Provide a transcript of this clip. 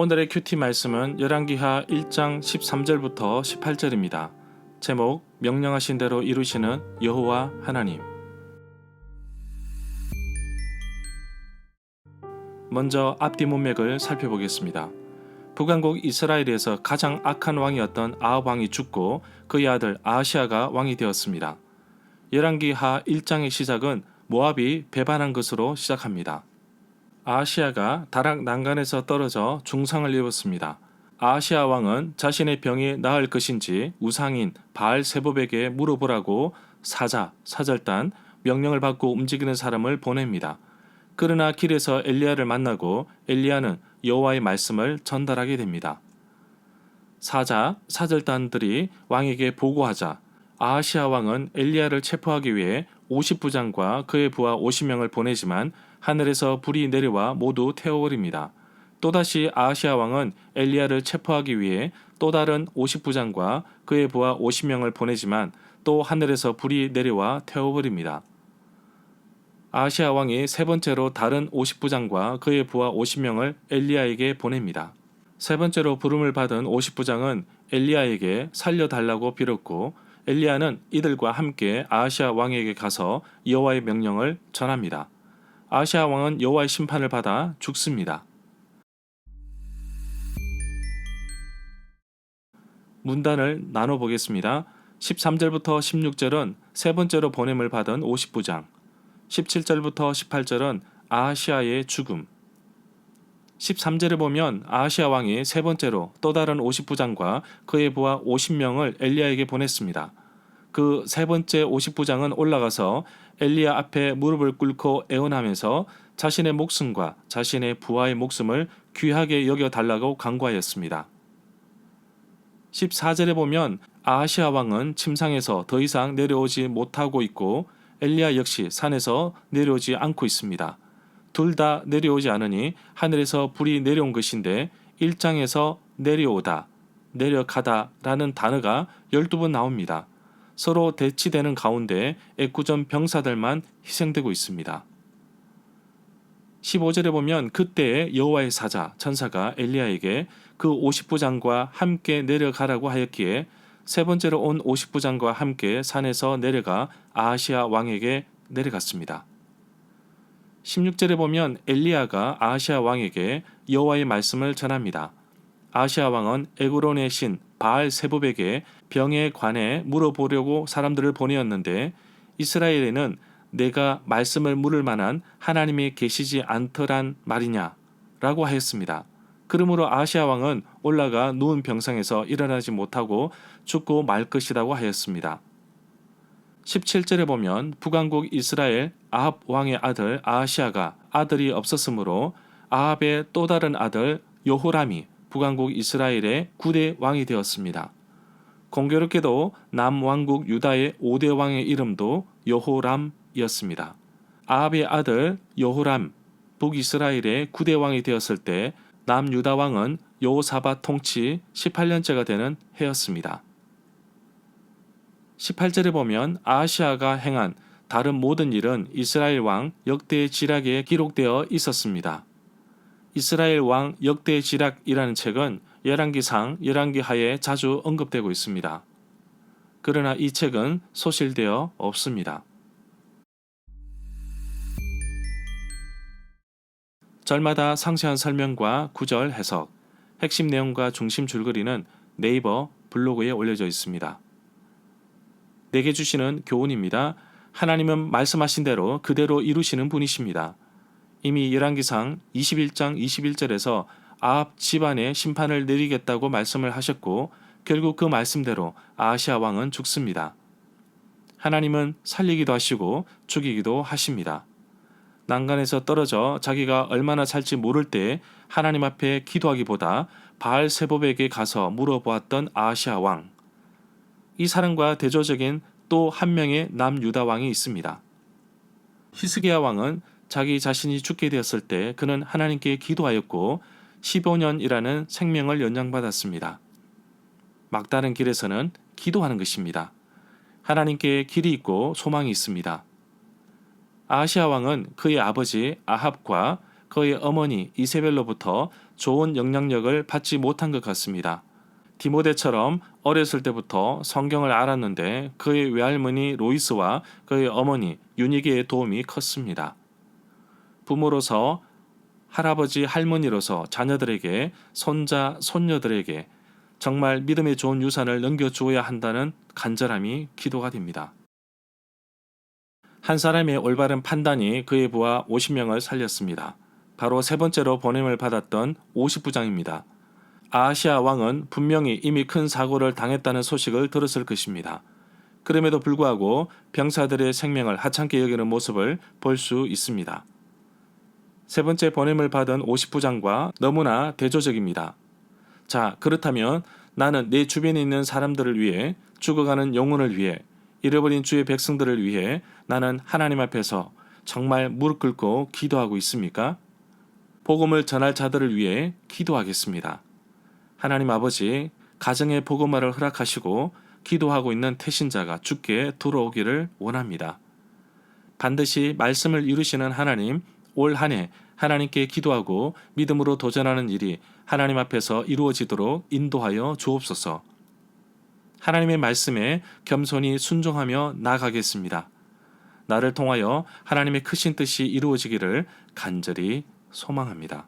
오늘의 큐티 말씀은 열왕기하 1장 13절부터 18절입니다. 제목 명령하신 대로 이루시는 여호와 하나님. 먼저 앞뒤 문맥을 살펴보겠습니다. 북왕국 이스라엘에서 가장 악한 왕이었던 아합 왕이 죽고 그의 아들 아시아가 왕이 되었습니다. 열왕기하 1장의 시작은 모압이 배반한 것으로 시작합니다. 아시아가 다락 난간에서 떨어져 중상을 입었습니다. 아시아 왕은 자신의 병이 나을 것인지 우상인 바알 세법에게 물어보라고 사자, 사절단, 명령을 받고 움직이는 사람을 보냅니다. 그러나 길에서 엘리야를 만나고 엘리야는 여호와의 말씀을 전달하게 됩니다. 사자, 사절단들이 왕에게 보고하자 아시아 왕은 엘리야를 체포하기 위해 50부장과 그의 부하 50명을 보내지만 하늘에서 불이 내려와 모두 태워버립니다. 또다시 아시아 왕은 엘리야를 체포하기 위해 또 다른 50부장과 그의 부하 50명을 보내지만 또 하늘에서 불이 내려와 태워버립니다. 아시아 왕이 세 번째로 다른 50부장과 그의 부하 50명을 엘리야에게 보냅니다. 세 번째로 부름을 받은 50부장은 엘리야에게 살려달라고 빌었고 엘리야는 이들과 함께 아시아 왕에게 가서 여호와의 명령을 전합니다. 아시아 왕은 여호와의 심판을 받아 죽습니다. 문단을 나눠 보겠습니다. 13절부터 16절은 세 번째로 보냄을 받은 50부장, 17절부터 18절은 아시아의 죽음, 13절에 보면 아시아 왕이 세 번째로 또 다른 50부장과 그의 부하 50명을 엘리야에게 보냈습니다. 그 세 번째 50부장은 올라가서 엘리야 앞에 무릎을 꿇고 애원하면서 자신의 목숨과 자신의 부하의 목숨을 귀하게 여겨 달라고 간구하였습니다. 14절에 보면 아시아 왕은 침상에서 더 이상 내려오지 못하고 있고 엘리야 역시 산에서 내려오지 않고 있습니다. 둘 다 내려오지 않으니 하늘에서 불이 내려온 것인데 1장에서 내려오다, 내려가다라는 단어가 12번 나옵니다. 서로 대치되는 가운데 애구전 병사들만 희생되고 있습니다. 15절에 보면 그때에 여호와의 사자 천사가 엘리야에게 그 50부장과 함께 내려가라고 하였기에 세 번째로 온 50부장과 함께 산에서 내려가 아시아 왕에게 내려갔습니다. 16절에 보면 엘리야가 아시아 왕에게 여호와의 말씀을 전합니다. 아시아 왕은 에그론의 신 바알 세봅에게 병에 관해 물어보려고 사람들을 보내었는데 이스라엘에는 내가 말씀을 물을 만한 하나님이 계시지 않더란 말이냐라고 하였습니다. 그러므로 아시아 왕은 올라가 누운 병상에서 일어나지 못하고 죽고 말 것이라고 하였습니다. 17절에 보면 북왕국 이스라엘 아합 왕의 아들 아시아가 아들이 없었으므로 아합의 또 다른 아들 요호람이 북왕국 이스라엘의 9대 왕이 되었습니다. 공교롭게도 남왕국 유다의 5대 왕의 이름도 여호람이었습니다. 아합의 아들 여호람 북이스라엘의 9대 왕이 되었을 때 남유다 왕은 여호사밧 통치 18년째가 되는 해였습니다. 18절에 보면 아시아가 행한 다른 모든 일은 이스라엘 왕 역대 지략에 기록되어 있었습니다. 이스라엘 왕 역대 지략이라는 책은 열왕기상 열왕기하에 자주 언급되고 있습니다. 그러나 이 책은 소실되어 없습니다. 절마다 상세한 설명과 구절 해석, 핵심 내용과 중심 줄거리는 네이버 블로그에 올려져 있습니다. 내게 주시는 교훈입니다. 하나님은 말씀하신 대로 그대로 이루시는 분이십니다. 이미 열왕기상 21장 21절에서 아합 집안의 심판을 내리겠다고 말씀을 하셨고 결국 그 말씀대로 아시아 왕은 죽습니다. 하나님은 살리기도 하시고 죽이기도 하십니다. 난간에서 떨어져 자기가 얼마나 살지 모를 때 하나님 앞에 기도하기보다 바알 세법에게 가서 물어보았던 아시아 왕. 이 사람과 대조적인 또 한 명의 남유다 왕이 있습니다. 히스기야 왕은 자기 자신이 죽게 되었을 때 그는 하나님께 기도하였고 15년이라는 생명을 연장받았습니다. 막다른 길에서는 기도하는 것입니다. 하나님께 길이 있고 소망이 있습니다. 아시아 왕은 그의 아버지 아합과 그의 어머니 이세벨로부터 좋은 영향력을 받지 못한 것 같습니다. 디모데처럼 어렸을 때부터 성경을 알았는데 그의 외할머니 로이스와 그의 어머니 유니게의 도움이 컸습니다. 부모로서 할아버지 할머니로서 자녀들에게 손자 손녀들에게 정말 믿음의 좋은 유산을 넘겨주어야 한다는 간절함이 기도가 됩니다. 한 사람의 올바른 판단이 그의 부하 50명을 살렸습니다. 바로 세 번째로 보냄을 받았던 50부장입니다. 아시아 왕은 분명히 이미 큰 사고를 당했다는 소식을 들었을 것입니다. 그럼에도 불구하고 병사들의 생명을 하찮게 여기는 모습을 볼 수 있습니다. 세 번째 보냄을 받은 50부장과 너무나 대조적입니다. 자, 그렇다면 나는 내 주변에 있는 사람들을 위해 죽어가는 영혼을 위해 잃어버린 주의 백성들을 위해 나는 하나님 앞에서 정말 무릎 꿇고 기도하고 있습니까? 복음을 전할 자들을 위해 기도하겠습니다. 하나님 아버지, 가정의 복음화를 허락하시고 기도하고 있는 태신자가 죽게 들어오기를 원합니다. 반드시 말씀을 이루시는 하나님, 올 한 해 하나님께 기도하고 믿음으로 도전하는 일이 하나님 앞에서 이루어지도록 인도하여 주옵소서. 하나님의 말씀에 겸손히 순종하며 나아가겠습니다. 나를 통하여 하나님의 크신 뜻이 이루어지기를 간절히 소망합니다.